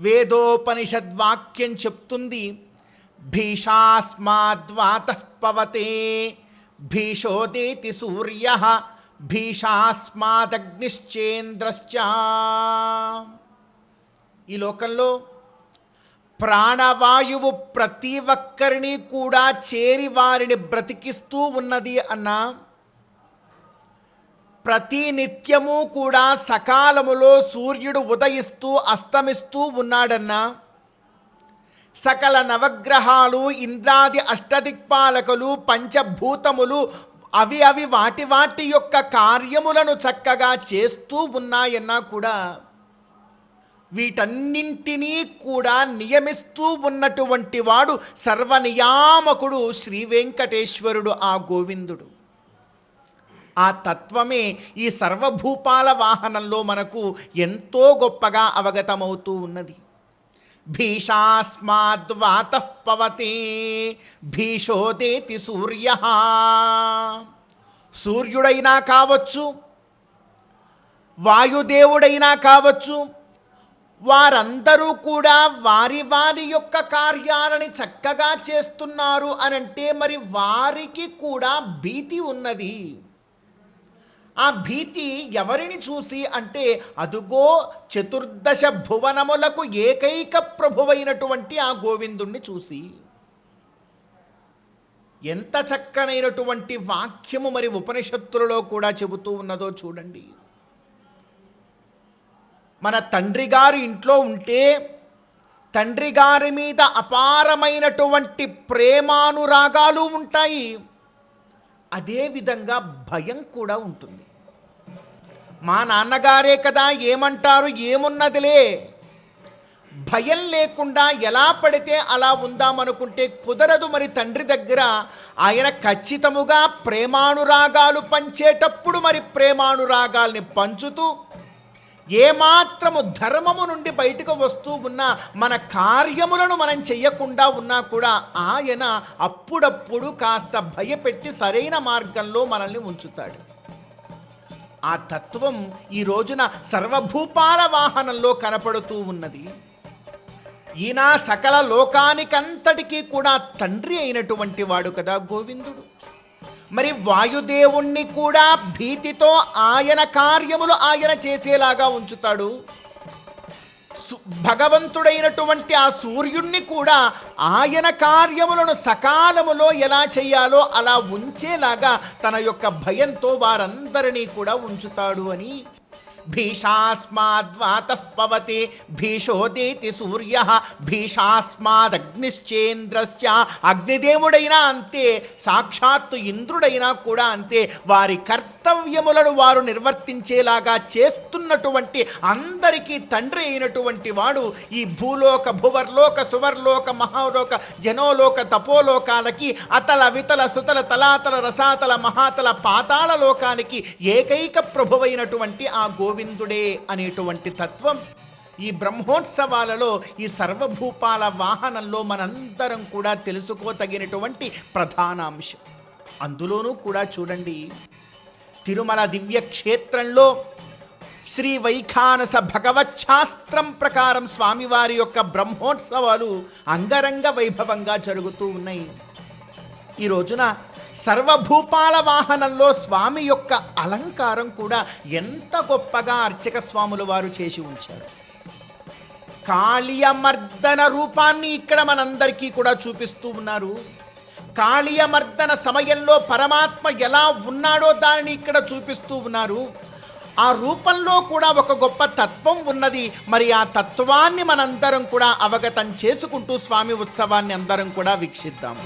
వేదోపనిషద్వాక్యం చెప్తుంది. భీషాస్మాద్వాత పవతే భీషోదేతి సూర్య భీషాస్మాదగ్నిశ్చేంద్రశ్చ. ఈ లోకంలో ప్రాణవాయువు ప్రతి ఒక్కరిని కూడా చేరి వారిని బ్రతికిస్తూ ఉన్నది అన్నా ప్రతి నిత్యము కూడా సకాలములో సూర్యుడు ఉదయిస్తూ అస్తమిస్తూ ఉన్నాడన్నా? సకల నవగ్రహాలు ఇంద్రాది అష్టదిక్పాలకులు పంచభూతములు అవి అవి వాటి వాటి యొక్క కార్యములను చక్కగా చేస్తూ ఉన్నాయన్నా కూడా? వీటన్నింటినీ కూడా నియమిస్తూ ఉన్నటువంటి వాడు సర్వనియామకుడు శ్రీ వెంకటేశ్వరుడు ఆ గోవిందుడు. ఆ తత్వమే ఈ సర్వభూపాల వాహనంలో మనకు ఎంతో గొప్పగా అవగతమవుతూ ఉన్నది. భీషాస్మాద్వాత పవతే భీషోదేతి సూర్య. సూర్యుడైనా కావచ్చు వాయుదేవుడైనా కావచ్చు వారందరూ కూడా వారి వారి యొక్క కార్యాలని చక్కగా చేస్తున్నారు అనంటే మరి వారికి కూడా భీతి ఉన్నది. ఆ భీతి ఎవరిని చూసి అంటే అదుగో చతుర్దశ భువనములకు ఏకైక ప్రభువైనటువంటి ఆ గోవిందుణ్ణి చూసి. ఎంత చక్కనైనటువంటి వాక్యము మరి ఉపనిషత్తులలో కూడా చెబుతూ ఉన్నదో చూడండి. మన తండ్రి గారు ఇంట్లో ఉంటే తండ్రి గారి మీద అపారమైనటువంటి ప్రేమానురాగాలు ఉంటాయి. అదేవిధంగా భయం కూడా ఉంటుంది. మా నాన్నగారే కదా ఏమంటారు ఏమున్నదిలే? భయం లేకుండా ఎలా పడితే అలా ఉందామనుకుంటే కుదరదు మరి తండ్రి దగ్గర. ఆయన ఖచ్చితముగా ప్రేమానురాగాలు పంచేటప్పుడు మరి ప్రేమానురాగాల్ని పంచుతూ ఏమాత్రము ధర్మము నుండి బయటకు వస్తూ ఉన్నా మన కార్యములను మనం చెయ్యకుండా ఉన్నా కూడా ఆయన అప్పుడప్పుడు కాస్త భయపెట్టి సరైన మార్గంలో మనల్ని ఉంచుతాడు. ఆ తత్వం ఈ రోజున సర్వభూపాల వాహనంలో కనపడుతూ ఉన్నది. ఈయన సకల లోకానికంతటికీ కూడా తండ్రి అయినటువంటి వాడు కదా గోవిందుడు. మరి వాయుదేవుణ్ణి కూడా భీతితో ఆయన కార్యములు ఆయన చేసేలాగా ఉంచుతాడు. భగవంతుడైనటువంటి ఆ సూర్యుణ్ణి కూడా ఆయన కార్యములను సకాలములో ఎలా చేయాలో అలా ఉంచేలాగా తన యొక్క భయంతో వారందరినీ కూడా ఉంచుతాడు అని. భీషాస్మాద్వాతపవతి భీషోదేతి సూర్య భీషాస్మాదగ్నిశ్చేంద్రశ్చ అగ్నిదేవుడైనా అంతే సాక్షాత్తు ఇంద్రుడైనా కూడా అంతే వారి కర్త కర్తవ్యములను వారు నిర్వర్తించేలాగా చేస్తున్నటువంటి అందరికీ తండ్రి అయినటువంటి వాడు ఈ భూలోక భువర్లోక సువర్లోక మహాలోక జనోలోక తపోలోకాలకి అతల వితల సుతల తలాతల రసాతల మహాతల పాతాళ లోకానికి ఏకైక ప్రభువైనటువంటి ఆ గోవిందుడే అనేటువంటి తత్వం. ఈ బ్రహ్మోత్సవాలలో ఈ సర్వభూపాల వాహనంలో మనందరం కూడా తెలుసుకోతగినటువంటి ప్రధాన అంశం అందులోనూ కూడా చూడండి తిరుమల దివ్య క్షేత్రంలో శ్రీ వైఖానస భగవచ్ఛాస్త్రం ప్రకారం స్వామివారి యొక్క బ్రహ్మోత్సవాలు అంగరంగ వైభవంగా జరుగుతూ ఉన్నాయి. ఈ రోజున సర్వభూపాల వాహనంలో స్వామి యొక్క అలంకారం కూడా ఎంత గొప్పగా అర్చక స్వాములు వారు చేసి ఉంచారు. కాళీయమర్దన రూపాన్ని ఇక్కడ మనందరికీ కూడా చూపిస్తూ ఉన్నారు. కాళీయమర్దన సమయంలో పరమాత్మ ఎలా ఉన్నాడో దానిని ఇక్కడ చూపిస్తూ ఉన్నారు. ఆ రూపంలో కూడా ఒక గొప్ప తత్వం ఉన్నది. మరి ఆ తత్వాన్ని మనందరం కూడా అవగతం చేసుకుంటూ స్వామి ఉత్సవాన్ని అందరం కూడా వీక్షిద్దాం.